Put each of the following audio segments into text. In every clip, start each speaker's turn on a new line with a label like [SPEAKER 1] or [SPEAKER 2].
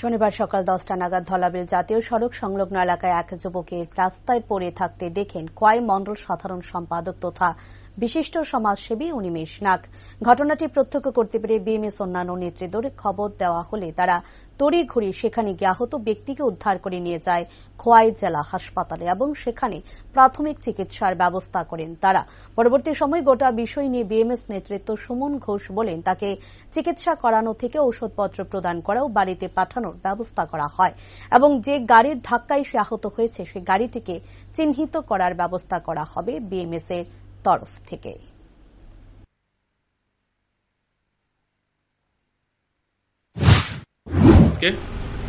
[SPEAKER 1] শনিবার সকাল দশটা নাগাদ ধলাবিল জাতীয় সড়ক সংলগ্ন এলাকায় এক যুবকের রাস্তায় পড়ে থাকতে দেখেন কয় মণ্ডল সাধারণ সম্পাদক তথা বিশিষ্ট সমাজসেবী উনিমেষ নাগ। ঘটনাটি প্রত্যক্ষ করতে পেরে বিএমএস অন্যান্য নেতৃত্বদের খবর দেওয়া হলে তারা তড়ি তড়িঘড়ি সেখানে গিয়ে আহত ব্যক্তিকে উদ্ধার করে নিয়ে যায় খোয়াই জেলা হাসপাতালে এবং সেখানে প্রাথমিক চিকিৎসার ব্যবস্থা করেন তারা। পরবর্তী সময় গোটা বিষয় নিয়ে বিএমএস নেতৃত্ব সুমন ঘোষ বলেন, তাকে চিকিৎসা করানো থেকে ঔষধপত্র প্রদান করাও বাড়িতে বাড়িতে পাঠানোর ব্যবস্থা করা হয়। এবং যে গাড়ির ধাক্কায় সে আহত হয়েছে সেই গাড়িটিকে চিহ্নিত করার ব্যবস্থা করা হবে বিএমএস এর তরফ থেকে।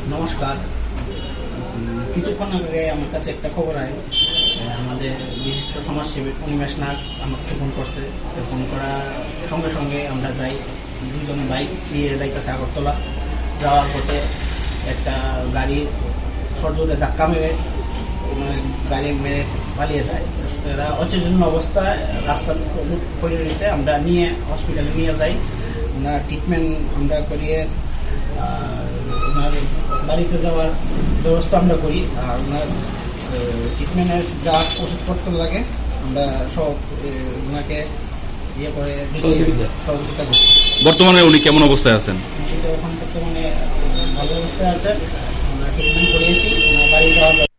[SPEAKER 2] নমস্কার। কিছুক্ষণ আগে আমার কাছে একটা খবর আয়। আমাদের বিশিষ্ট সমাজসেবী অনিমেষ নাগ আমার কাছে ফোন করছে। ফোন করার সঙ্গে সঙ্গে আমরা যাই। দুজন বাইক নিয়ে যাইতেছে আগরতলা। যাওয়ার পথে একটা গাড়ি সরজোরে ধাক্কা মেরে মানে গাড়ি মেরে পালিয়ে যায়। এরা অচেতন অবস্থায় রাস্তা করে রয়েছে আমরা নিয়ে হসপিটালে নিয়ে যাই। ওনার ট্রিটমেন্ট আমরা করিয়ে ওনার বাড়িতে যাওয়ার ব্যবস্থা আমরা করি। আর ওনার ট্রিটমেন্টের যা ওষুধপত্র লাগে, আমরা সব ওনাকে
[SPEAKER 3] বর্তমানে উনি কেমন অবস্থায় আছেন?
[SPEAKER 2] এখন বর্তমানে ভালো অবস্থায় আছে। আমরা ট্রিটমেন্ট করিয়েছি। বাড়ি যাওয়ার